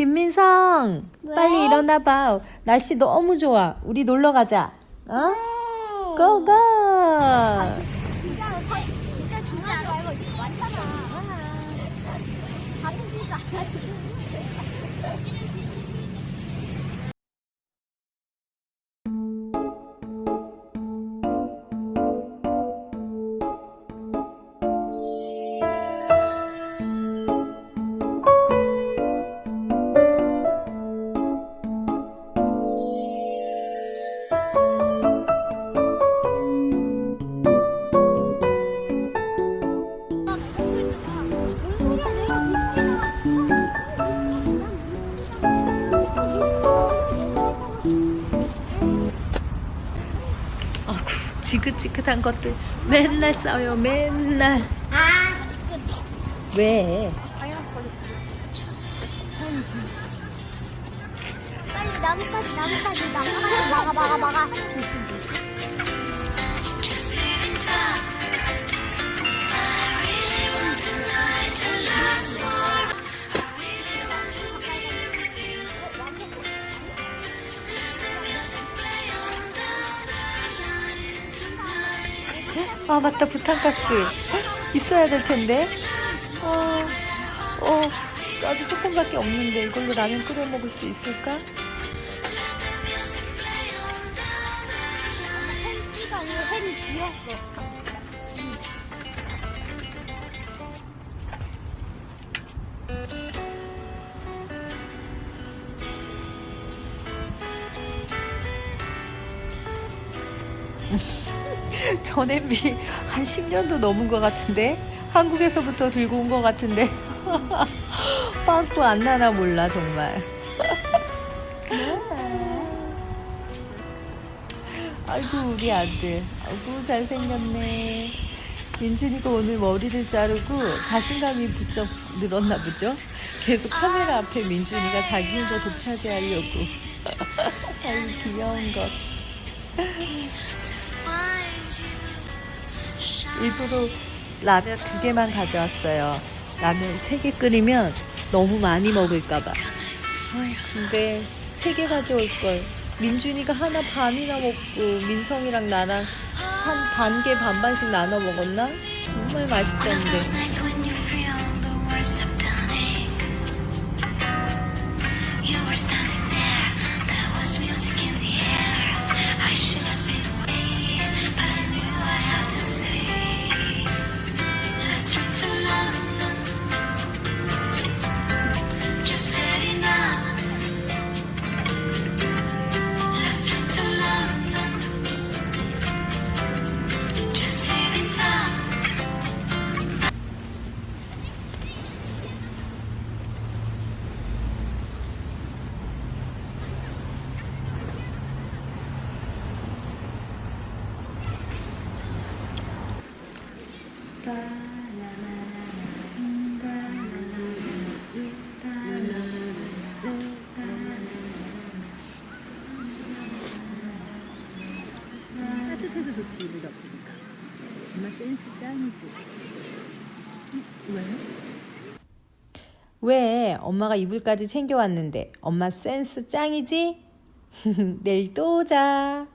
김민성, 왜? 빨리 일어나봐. 날씨 너무 좋아. 우리 놀러 가자. 어? 고고! 진짜 진짜 진짜 말고 많잖아. 받은 지도 아. 아구, 지긋지긋한 것들 맨날 싸워요, 맨날. 아, 왜? 나뭇가지 나뭇가지 나뭇가지 막아 막아 막아. 아, 맞다, 부탄가스. 있어야 될 텐데. 어, 어, 아주 조금밖에 없는데 이걸로 라면 끓여 먹을 수 있을까? 저 냄비 한 10년도 넘은 것 같은데? 한국에서부터 들고 온 것 같은데? 빵꾸 안 나나 몰라 정말. 아이고 우리 아들. 아이고 잘생겼네. 민준이가 오늘 머리를 자르고 자신감이 부쩍 늘었나 보죠? 계속 카메라 앞에 민준이가 자기 혼자 독차지하려고. 아이고 귀여운 것 일부러 라면 두 개만 가져왔어요. 라면 세 개 끓이면 너무 많이 먹을까봐. 근데 세 개 가져올 걸. 민준이가 하나 반이나 먹고 민성이랑 나랑 한 반 개 반반씩 나눠 먹었나? 정말 맛있던데. 따뜻해서 좋지 이불 덮으니까. 엄마 센스 짱이지. 왜? 왜 엄마가 이불까지 챙겨왔는데 엄마 센스 짱이지? 내일 또 자.